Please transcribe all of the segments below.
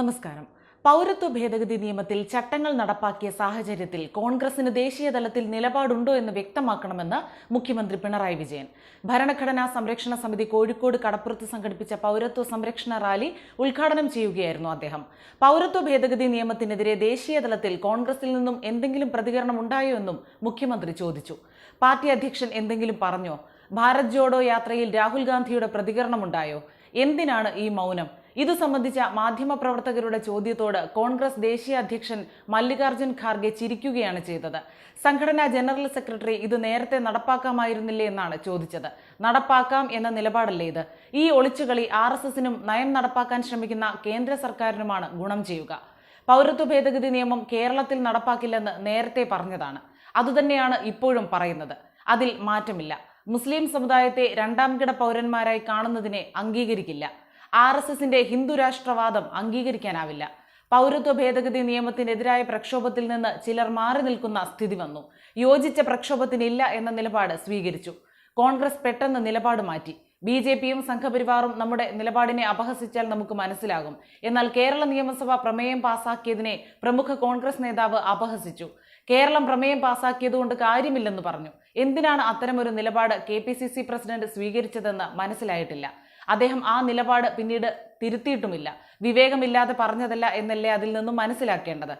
നമസ്കാരം. പൗരത്വ ഭേദഗതി നിയമത്തിൽ ചട്ടങ്ങൾ നടപ്പാക്കിയ സാഹചര്യത്തിൽ കോൺഗ്രസിന് ദേശീയ തലത്തിൽ നിലപാടുണ്ടോ എന്ന് വ്യക്തമാക്കണമെന്ന് മുഖ്യമന്ത്രി പിണറായി വിജയൻ. ഭരണഘടനാ സംരക്ഷണ സമിതി കോഴിക്കോട് കടപ്പുറത്ത് സംഘടിപ്പിച്ച പൗരത്വ സംരക്ഷണ റാലി ഉദ്ഘാടനം ചെയ്യുകയായിരുന്നു അദ്ദേഹം. പൗരത്വ ഭേദഗതി നിയമത്തിനെതിരെ ദേശീയ തലത്തിൽ കോൺഗ്രസിൽ നിന്നും എന്തെങ്കിലും പ്രതികരണം ഉണ്ടായോ എന്നും മുഖ്യമന്ത്രി ചോദിച്ചു. പാർട്ടി അധ്യക്ഷൻ എന്തെങ്കിലും പറഞ്ഞോ? ഭാരത് ജോഡോ യാത്രയിൽ രാഹുൽ ഗാന്ധിയുടെ പ്രതികരണമുണ്ടായോ എന്തിനാണ് ഈ മൗനം? ഇതു സംബന്ധിച്ച മാധ്യമപ്രവർത്തകരുടെ ചോദ്യത്തോട് കോൺഗ്രസ് ദേശീയ അധ്യക്ഷൻ മല്ലികാർജുൻ ഖാർഗെ ചിരിക്കുകയാണ് ചെയ്തത്. സംഘടനാ ജനറൽ സെക്രട്ടറി ഇത് നേരത്തെ നടപ്പാക്കാമായിരുന്നില്ലേ എന്നാണ് ചോദിച്ചത്. നടപ്പാക്കാം എന്ന നിലപാടല്ലേ ഇത്? ഈ ഒളിച്ചുകളി ആർ എസ് എസിനും നയം നടപ്പാക്കാൻ ശ്രമിക്കുന്ന കേന്ദ്ര സർക്കാരിനുമാണ് ഗുണം ചെയ്യുക. പൗരത്വ ഭേദഗതി നിയമം കേരളത്തിൽ നടപ്പാക്കില്ലെന്ന് നേരത്തെ പറഞ്ഞതാണ്. അതുതന്നെയാണ് ഇപ്പോഴും പറയുന്നത്. അതിൽ മാറ്റമില്ല. മുസ്ലിം സമുദായത്തെ രണ്ടാംകിട പൗരന്മാരായി കാണുന്നതിനെ അംഗീകരിക്കില്ല. ആർ എസ് എസിന്റെ ഹിന്ദു രാഷ്ട്രവാദം അംഗീകരിക്കാനാവില്ല. പൗരത്വ ഭേദഗതി നിയമത്തിനെതിരായ പ്രക്ഷോഭത്തിൽ നിന്ന് ചിലർ മാറി നിൽക്കുന്ന സ്ഥിതി വന്നു. യോജിച്ച പ്രക്ഷോഭത്തിനില്ല എന്ന നിലപാട് സ്വീകരിച്ചു. കോൺഗ്രസ് പെട്ടെന്ന് നിലപാട് മാറ്റി. ബി ജെ പിയും സംഘപരിവാറും നമ്മുടെ നിലപാടിനെ അപഹസിച്ചാൽ നമുക്ക് മനസ്സിലാകും. എന്നാൽ കേരള നിയമസഭ പ്രമേയം പാസാക്കിയതിനെ പ്രമുഖ കോൺഗ്രസ് നേതാവ് അപഹസിച്ചു. കേരളം പ്രമേയം പാസാക്കിയതുകൊണ്ട് കാര്യമില്ലെന്ന് പറഞ്ഞു. എന്തിനാണ് അത്തരമൊരു നിലപാട് K P C C president സ്വീകരിച്ചതെന്ന് മനസ്സിലായിട്ടില്ല. അദ്ദേഹം ആ നിലപാട് പിന്നീട് തിരുത്തിയിട്ടുമില്ല. വിവേകമില്ലാതെ പറഞ്ഞതല്ല എന്നല്ലേ അതിൽ നിന്നും മനസ്സിലാക്കേണ്ടത്.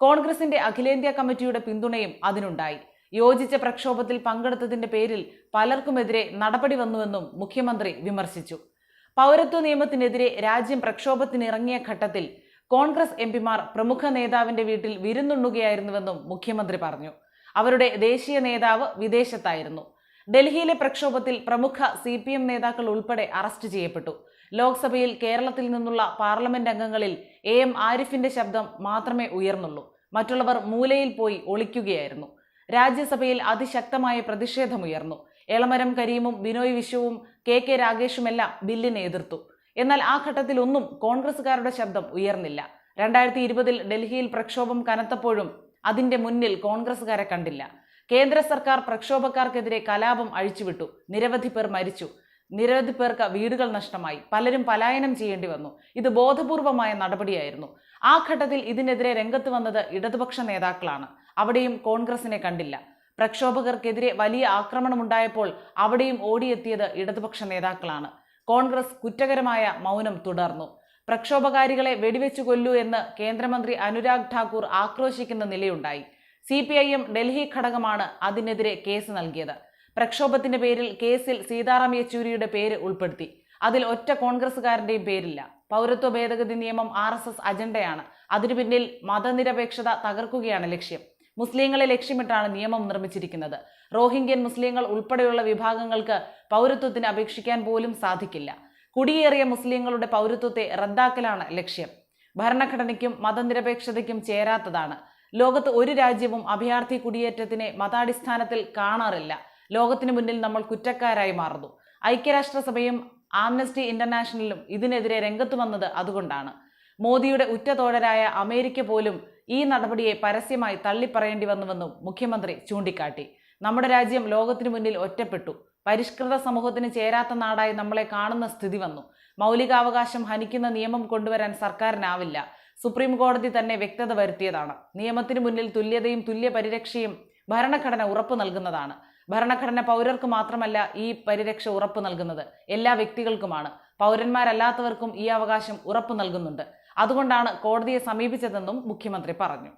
കോൺഗ്രസിന്റെ അഖിലേന്ത്യാ കമ്മിറ്റിയുടെ പിന്തുണയും അതിനുണ്ടായി. യോജിച്ച പ്രക്ഷോഭത്തിൽ പങ്കെടുത്തതിന്റെ പേരിൽ പലർക്കുമെതിരെ നടപടി വന്നുവെന്നും മുഖ്യമന്ത്രി വിമർശിച്ചു. പൗരത്വ നിയമത്തിനെതിരെ രാജ്യം പ്രക്ഷോഭത്തിനിറങ്ങിയ ഘട്ടത്തിൽ കോൺഗ്രസ് എംപിമാർ പ്രമുഖ നേതാവിന്റെ വീട്ടിൽ വിരുന്നുണ്ണുകയായിരുന്നുവെന്നും മുഖ്യമന്ത്രി പറഞ്ഞു. അവരുടെ ദേശീയ നേതാവ് വിദേശത്തായിരുന്നു. ഡൽഹിയിലെ പ്രക്ഷോഭത്തിൽ പ്രമുഖ സി പി എം നേതാക്കൾ ഉൾപ്പെടെ അറസ്റ്റ് ചെയ്യപ്പെട്ടു. ലോക്സഭയിൽ കേരളത്തിൽ നിന്നുള്ള പാർലമെന്റ് അംഗങ്ങളിൽ എ എം ആരിഫിന്റെ ശബ്ദം മാത്രമേ ഉയർന്നുള്ളൂ. മറ്റുള്ളവർ മൂലയിൽ പോയി ഒളിക്കുകയായിരുന്നു. രാജ്യസഭയിൽ അതിശക്തമായ പ്രതിഷേധമുയർന്നു. എളമരം കരീമും ബിനോയ് വിശ്വവും കെ കെ രാഗേഷുമെല്ലാം ബില്ലിനെ എതിർത്തു. എന്നാൽ ആ ഘട്ടത്തിൽ ഒന്നും കോൺഗ്രസുകാരുടെ ശബ്ദം ഉയർന്നില്ല. രണ്ടായിരത്തി ഇരുപതിൽ ഡൽഹിയിൽ പ്രക്ഷോഭം കനത്തപ്പോഴും അതിന്റെ മുന്നിൽ കോൺഗ്രസുകാരെ കണ്ടില്ല. കേന്ദ്ര സർക്കാർ പ്രക്ഷോഭക്കാർക്കെതിരെ കലാപം അഴിച്ചുവിട്ടു. നിരവധി പേർ മരിച്ചു. നിരവധി പേർക്ക് വീടുകൾ നഷ്ടമായി. പലരും പലായനം ചെയ്യേണ്ടി വന്നു. ഇത് ബോധപൂർവമായ നടപടിയായിരുന്നു. ആ ഘട്ടത്തിൽ ഇതിനെതിരെ രംഗത്ത് വന്നത് ഇടതുപക്ഷ നേതാക്കളാണ്. അവിടെയും കോൺഗ്രസിനെ കണ്ടില്ല. പ്രക്ഷോഭകർക്കെതിരെ വലിയ ആക്രമണം ഉണ്ടായപ്പോൾ അവിടെയും ഓടിയെത്തിയത് ഇടതുപക്ഷ നേതാക്കളാണ്. കോൺഗ്രസ് കുറ്റകരമായ മൗനം തുടർന്നു. പ്രക്ഷോഭകാരികളെ വെടിവെച്ചു കൊല്ലു എന്ന് കേന്ദ്രമന്ത്രി അനുരാഗ് ഠാക്കൂർ ആക്രോശിക്കുന്ന നിലയുണ്ടായി. C P I M Delhi ഘടകമാണ് അതിനെതിരെ കേസ് നൽകിയത്. പ്രക്ഷോഭത്തിന്റെ പേരിൽ കേസിൽ സീതാറാം യെച്ചൂരിയുടെ പേര് ഉൾപ്പെടുത്തി. അതിൽ ഒറ്റ കോൺഗ്രസുകാരന്റെയും പേരില്ല. പൗരത്വ ഭേദഗതി നിയമം ആർ എസ് എസ് അജണ്ടയാണ്. അതിനു പിന്നിൽ മതനിരപേക്ഷത തകർക്കുകയാണ് ലക്ഷ്യം. മുസ്ലിങ്ങളെ ലക്ഷ്യമിട്ടാണ് നിയമം നിർമ്മിച്ചിരിക്കുന്നത്. റോഹിംഗ്യൻ മുസ്ലിങ്ങൾ ഉൾപ്പെടെയുള്ള വിഭാഗങ്ങൾക്ക് പൗരത്വത്തിന് അപേക്ഷിക്കാൻ പോലും സാധിക്കില്ല. കുടിയേറിയ മുസ്ലിങ്ങളുടെ പൗരത്വത്തെ റദ്ദാക്കലാണ് ലക്ഷ്യം. ഭരണഘടനയ്ക്കും മതനിരപേക്ഷതയ്ക്കും ചേരാത്തതാണ്. ലോകത്ത് ഒരു രാജ്യവും അഭയാർത്ഥി കുടിയേറ്റത്തിനെ മതാടിസ്ഥാനത്തിൽ കാണാറില്ല. ലോകത്തിന് മുന്നിൽ നമ്മൾ കുറ്റക്കാരായി മാറുന്നു. ഐക്യരാഷ്ട്രസഭയും ആംനസ്റ്റി ഇന്റർനാഷണലും ഇതിനെതിരെ രംഗത്ത് വന്നത് അതുകൊണ്ടാണ്. മോദിയുടെ ഉറ്റതോഴരായ അമേരിക്ക പോലും ഈ നടപടിയെ പരസ്യമായി തള്ളിപ്പറയേണ്ടി വന്നുവെന്നും മുഖ്യമന്ത്രി ചൂണ്ടിക്കാട്ടി. നമ്മുടെ രാജ്യം ലോകത്തിനു മുന്നിൽ ഒറ്റപ്പെട്ടു. പരിഷ്കൃത സമൂഹത്തിന് ചേരാത്ത നാടായി നമ്മളെ കാണുന്ന സ്ഥിതി വന്നു. മൗലികാവകാശം ഹനിക്കുന്ന നിയമം കൊണ്ടുവരാൻ സർക്കാരിനാവില്ല. സുപ്രീം കോടതി തന്നെ വ്യക്തത വരുത്തിയതാണ്. നിയമത്തിന് മുന്നിൽ തുല്യതയും തുല്യ പരിരക്ഷയും ഭരണഘടന ഉറപ്പു നൽകുന്നതാണ്. ഭരണഘടന പൗരർക്ക് മാത്രമല്ല ഈ പരിരക്ഷ ഉറപ്പു നൽകുന്നത്. എല്ലാ വ്യക്തികൾക്കുമാണ്. പൗരന്മാരല്ലാത്തവർക്കും ഈ അവകാശം ഉറപ്പു നൽകുന്നുണ്ട്. അതുകൊണ്ടാണ് കോടതിയെ സമീപിച്ചതെന്നും മുഖ്യമന്ത്രി പറഞ്ഞു.